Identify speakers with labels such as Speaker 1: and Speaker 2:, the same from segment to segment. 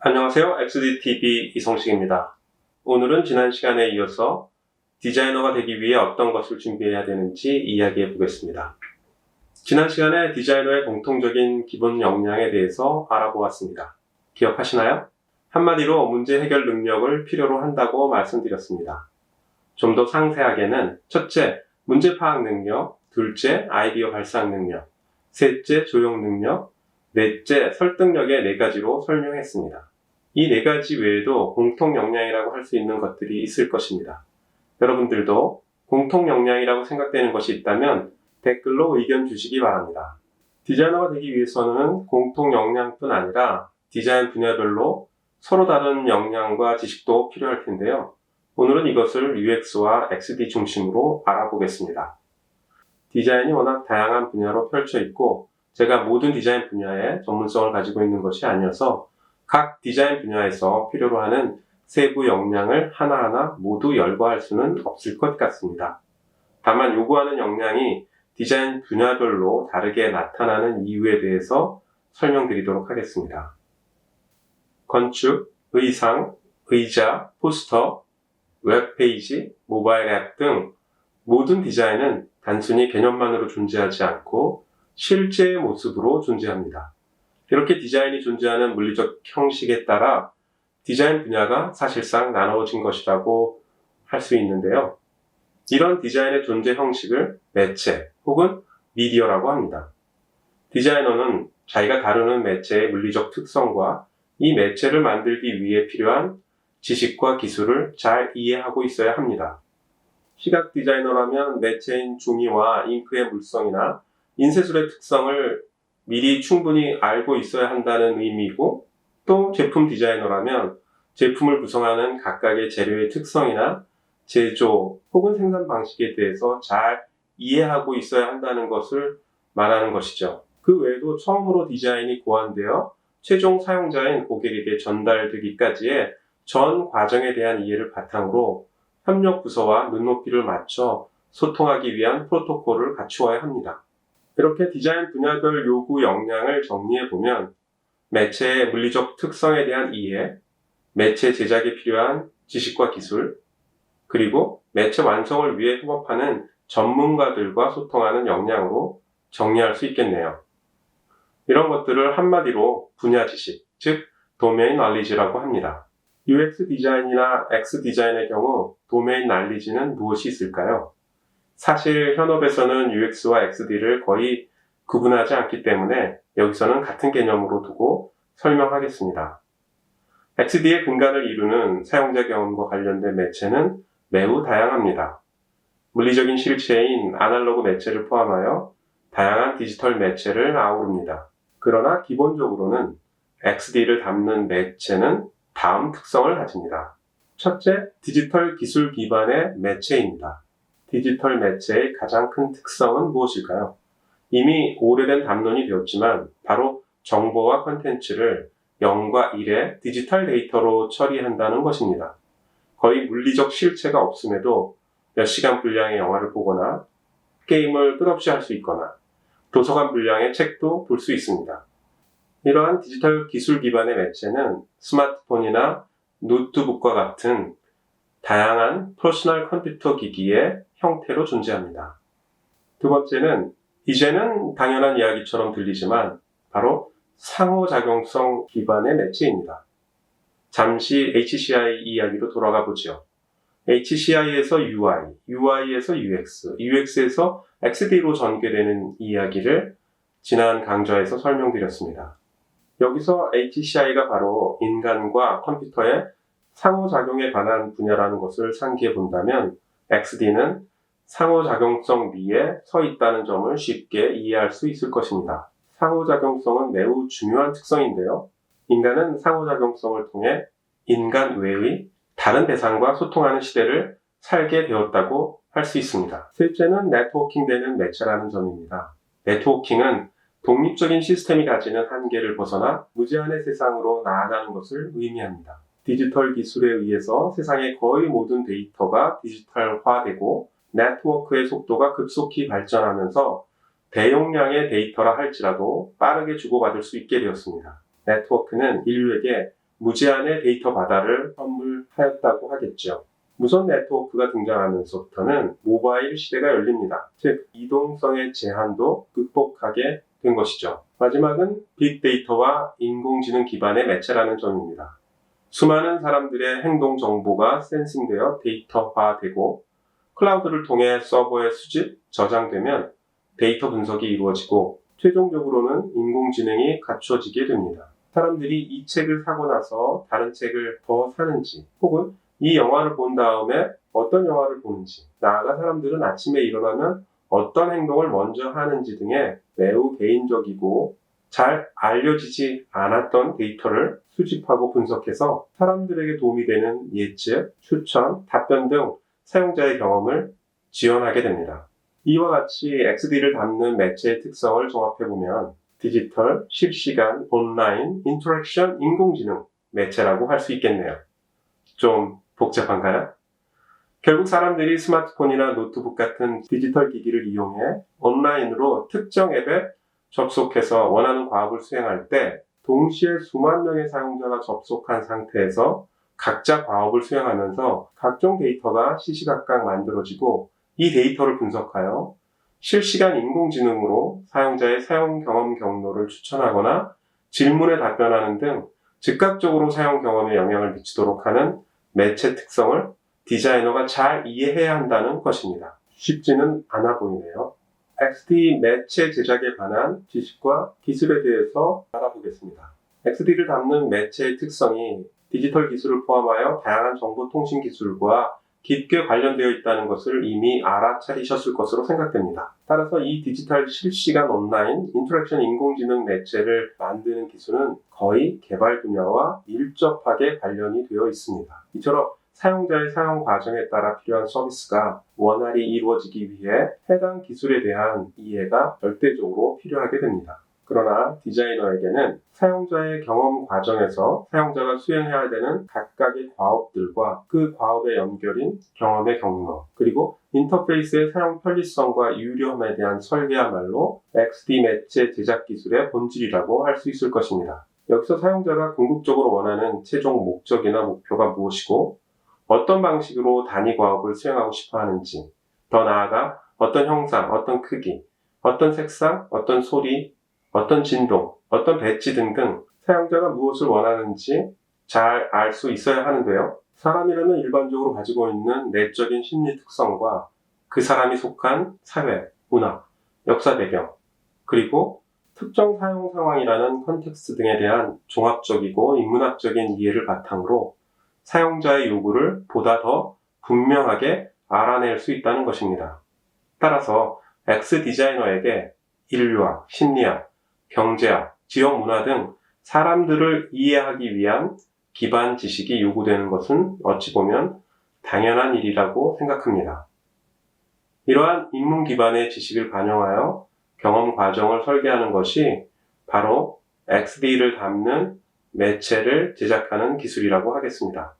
Speaker 1: 안녕하세요. XDTV 이성식입니다. 오늘은 지난 시간에 이어서 디자이너가 되기 위해 어떤 것을 준비해야 되는지 이야기해 보겠습니다. 지난 시간에 디자이너의 공통적인 기본 역량에 대해서 알아보았습니다. 기억하시나요? 한마디로 문제 해결 능력을 필요로 한다고 말씀드렸습니다. 좀 더 상세하게는 첫째, 문제 파악 능력, 둘째, 아이디어 발상 능력, 셋째, 조형 능력, 넷째, 설득력의 네 가지로 설명했습니다. 이 네 가지 외에도 공통 역량이라고 할 수 있는 것들이 있을 것입니다. 여러분들도 공통 역량이라고 생각되는 것이 있다면 댓글로 의견 주시기 바랍니다. 디자이너가 되기 위해서는 공통 역량뿐 아니라 디자인 분야별로 서로 다른 역량과 지식도 필요할 텐데요. 오늘은 이것을 UX와 XD 중심으로 알아보겠습니다. 디자인이 워낙 다양한 분야로 펼쳐 있고 제가 모든 디자인 분야에 전문성을 가지고 있는 것이 아니어서 각 디자인 분야에서 필요로 하는 세부 역량을 하나하나 모두 열거할 수는 없을 것 같습니다. 다만 요구하는 역량이 디자인 분야별로 다르게 나타나는 이유에 대해서 설명드리도록 하겠습니다. 건축, 의상, 의자, 포스터, 웹페이지, 모바일 앱 등 모든 디자인은 단순히 개념만으로 존재하지 않고 실제의 모습으로 존재합니다. 이렇게 디자인이 존재하는 물리적 형식에 따라 디자인 분야가 사실상 나누어진 것이라고 할 수 있는데요. 이런 디자인의 존재 형식을 매체 혹은 미디어라고 합니다. 디자이너는 자기가 다루는 매체의 물리적 특성과 이 매체를 만들기 위해 필요한 지식과 기술을 잘 이해하고 있어야 합니다. 시각 디자이너라면 매체인 종이와 잉크의 물성이나 인쇄술의 특성을 미리 충분히 알고 있어야 한다는 의미이고 또 제품 디자이너라면 제품을 구성하는 각각의 재료의 특성이나 제조 혹은 생산 방식에 대해서 잘 이해하고 있어야 한다는 것을 말하는 것이죠. 그 외에도 처음으로 디자인이 고안되어 최종 사용자인 고객에게 전달되기까지의 전 과정에 대한 이해를 바탕으로 협력 부서와 눈높이를 맞춰 소통하기 위한 프로토콜을 갖추어야 합니다. 이렇게 디자인 분야별 요구 역량을 정리해 보면 매체의 물리적 특성에 대한 이해, 매체 제작에 필요한 지식과 기술, 그리고 매체 완성을 위해 협업하는 전문가들과 소통하는 역량으로 정리할 수 있겠네요. 이런 것들을 한마디로 분야 지식, 즉 도메인 날리지라고 합니다. UX 디자인이나 X 디자인의 경우 도메인 날리지는 무엇이 있을까요? 사실 현업에서는 UX와 XD를 거의 구분하지 않기 때문에 여기서는 같은 개념으로 두고 설명하겠습니다. XD의 근간을 이루는 사용자 경험과 관련된 매체는 매우 다양합니다. 물리적인 실체인 아날로그 매체를 포함하여 다양한 디지털 매체를 아우릅니다. 그러나 기본적으로는 XD를 담는 매체는 다음 특성을 가집니다. 첫째, 디지털 기술 기반의 매체입니다. 디지털 매체의 가장 큰 특성은 무엇일까요? 이미 오래된 담론이 되었지만 바로 정보와 컨텐츠를 0과 1의 디지털 데이터로 처리한다는 것입니다. 거의 물리적 실체가 없음에도 몇 시간 분량의 영화를 보거나 게임을 끝없이 할 수 있거나 도서관 분량의 책도 볼 수 있습니다. 이러한 디지털 기술 기반의 매체는 스마트폰이나 노트북과 같은 다양한 퍼스널 컴퓨터 기기의 형태로 존재합니다. 두 번째는 이제는 당연한 이야기처럼 들리지만 바로 상호작용성 기반의 매체입니다. 잠시 HCI 이야기로 돌아가 보죠. HCI에서 UI, UI에서 UX, UX에서 XD로 전개되는 이야기를 지난 강좌에서 설명드렸습니다. 여기서 HCI가 바로 인간과 컴퓨터의 상호작용에 관한 분야라는 것을 상기해 본다면 XD는 상호작용성 위에 서 있다는 점을 쉽게 이해할 수 있을 것입니다. 상호작용성은 매우 중요한 특성인데요. 인간은 상호작용성을 통해 인간 외의 다른 대상과 소통하는 시대를 살게 되었다고 할 수 있습니다. 셋째는 네트워킹 되는 매체라는 점입니다. 네트워킹은 독립적인 시스템이 가지는 한계를 벗어나 무제한의 세상으로 나아가는 것을 의미합니다. 디지털 기술에 의해서 세상의 거의 모든 데이터가 디지털화되고 네트워크의 속도가 급속히 발전하면서 대용량의 데이터라 할지라도 빠르게 주고받을 수 있게 되었습니다. 네트워크는 인류에게 무제한의 데이터 바다를 선물하였다고 하겠죠. 무선 네트워크가 등장하면서부터는 모바일 시대가 열립니다. 즉, 이동성의 제한도 극복하게 된 것이죠. 마지막은 빅데이터와 인공지능 기반의 매체라는 점입니다. 수많은 사람들의 행동 정보가 센싱되어 데이터화되고 클라우드를 통해 서버에 수집, 저장되면 데이터 분석이 이루어지고 최종적으로는 인공지능이 갖춰지게 됩니다. 사람들이 이 책을 사고 나서 다른 책을 더 사는지 혹은 이 영화를 본 다음에 어떤 영화를 보는지 나아가 사람들은 아침에 일어나면 어떤 행동을 먼저 하는지 등의 매우 개인적이고 잘 알려지지 않았던 데이터를 수집하고 분석해서 사람들에게 도움이 되는 예측, 추천, 답변 등 사용자의 경험을 지원하게 됩니다. 이와 같이 XD를 담는 매체의 특성을 종합해보면 디지털, 실시간, 온라인, 인터랙션, 인공지능 매체라고 할 수 있겠네요. 좀 복잡한가요? 결국 사람들이 스마트폰이나 노트북 같은 디지털 기기를 이용해 온라인으로 특정 앱에 접속해서 원하는 과업을 수행할 때 동시에 수만 명의 사용자가 접속한 상태에서 각자 과업을 수행하면서 각종 데이터가 시시각각 만들어지고 이 데이터를 분석하여 실시간 인공지능으로 사용자의 사용 경험 경로를 추천하거나 질문에 답변하는 등 즉각적으로 사용 경험에 영향을 미치도록 하는 매체 특성을 디자이너가 잘 이해해야 한다는 것입니다. 쉽지는 않아 보이네요. XD 매체 제작에 관한 지식과 기술에 대해서 알아보겠습니다. XD를 담는 매체의 특성이 디지털 기술을 포함하여 다양한 정보통신 기술과 깊게 관련되어 있다는 것을 이미 알아차리셨을 것으로 생각됩니다. 따라서 이 디지털 실시간 온라인 인터랙션 인공지능 매체를 만드는 기술은 거의 개발 분야와 밀접하게 관련이 되어 있습니다. 이처럼 사용자의 사용 과정에 따라 필요한 서비스가 원활히 이루어지기 위해 해당 기술에 대한 이해가 절대적으로 필요하게 됩니다. 그러나 디자이너에게는 사용자의 경험 과정에서 사용자가 수행해야 되는 각각의 과업들과 그 과업의 연결인 경험의 경로, 그리고 인터페이스의 사용 편리성과 유료함에 대한 설계야말로 XD 매체 제작 기술의 본질이라고 할 수 있을 것입니다. 여기서 사용자가 궁극적으로 원하는 최종 목적이나 목표가 무엇이고 어떤 방식으로 단위 과업을 수행하고 싶어 하는지, 더 나아가 어떤 형상, 어떤 크기, 어떤 색상, 어떤 소리, 어떤 진동, 어떤 배치 등등 사용자가 무엇을 원하는지 잘 알 수 있어야 하는데요. 사람이라면 일반적으로 가지고 있는 내적인 심리 특성과 그 사람이 속한 사회, 문화, 역사 배경, 그리고 특정 사용 상황이라는 컨텍스트 등에 대한 종합적이고 인문학적인 이해를 바탕으로 사용자의 요구를 보다 더 분명하게 알아낼 수 있다는 것입니다. 따라서 X 디자이너에게 인류학, 심리학, 경제학, 지역 문화 등 사람들을 이해하기 위한 기반 지식이 요구되는 것은 어찌 보면 당연한 일이라고 생각합니다. 이러한 인문 기반의 지식을 반영하여 경험 과정을 설계하는 것이 바로 XD를 담는 매체를 제작하는 기술이라고 하겠습니다.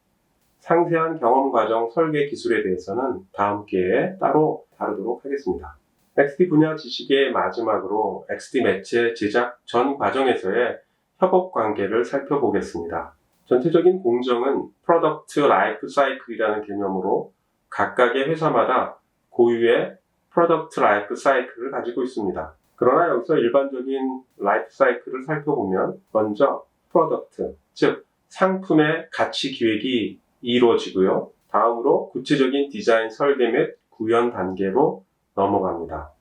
Speaker 1: 상세한 경험 과정 설계 기술에 대해서는 다음 기회에 따로 다루도록 하겠습니다. XD 분야 지식의 마지막으로 XD 매체 제작 전 과정에서의 협업 관계를 살펴보겠습니다. 전체적인 공정은 프로덕트 라이프 사이클이라는 개념으로 각각의 회사마다 고유의 프로덕트 라이프 사이클을 가지고 있습니다. 그러나 여기서 일반적인 라이프 사이클을 살펴보면 먼저 프로덕트, 즉 상품의 가치 기획이 이루어지고요. 다음으로 구체적인 디자인 설계 및 구현 단계로 넘어갑니다.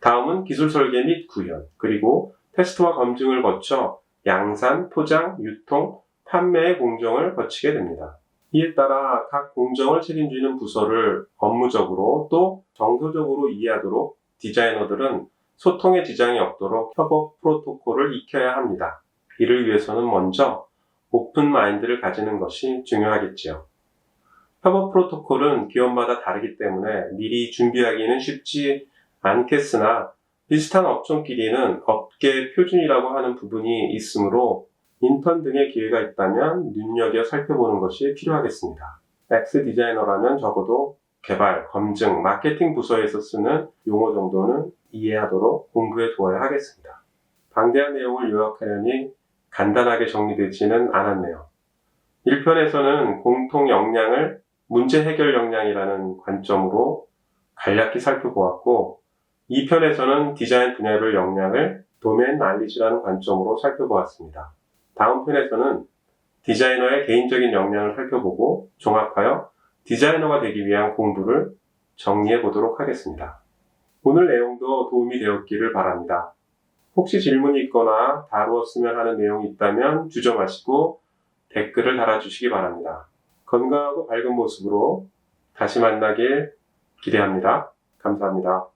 Speaker 1: 다음은 기술 설계 및 구현, 그리고 테스트와 검증을 거쳐 양산, 포장, 유통, 판매의 공정을 거치게 됩니다. 이에 따라 각 공정을 책임지는 부서를 업무적으로 또 정서적으로 이해하도록 디자이너들은 소통에 지장이 없도록 협업 프로토콜을 익혀야 합니다. 이를 위해서는 먼저 오픈 마인드를 가지는 것이 중요하겠지요. 협업 프로토콜은 기업마다 다르기 때문에 미리 준비하기는 쉽지 않겠으나 비슷한 업종끼리는 업계 표준이라고 하는 부분이 있으므로 인턴 등의 기회가 있다면 눈여겨 살펴보는 것이 필요하겠습니다. X 디자이너라면 적어도 개발, 검증, 마케팅 부서에서 쓰는 용어 정도는 이해하도록 공부해 두어야 하겠습니다. 방대한 내용을 요약하려니 간단하게 정리되지는 않았네요. 1편에서는 공통 역량을 문제 해결 역량이라는 관점으로 간략히 살펴보았고, 2편에서는 디자인 분야별 역량을 도메인 날리지라는 관점으로 살펴보았습니다. 다음 편에서는 디자이너의 개인적인 역량을 살펴보고 종합하여 디자이너가 되기 위한 공부를 정리해 보도록 하겠습니다. 오늘 내용도 도움이 되었기를 바랍니다. 혹시 질문이 있거나 다루었으면 하는 내용이 있다면 주저마시고 댓글을 달아주시기 바랍니다. 건강하고 밝은 모습으로 다시 만나길 기대합니다. 감사합니다.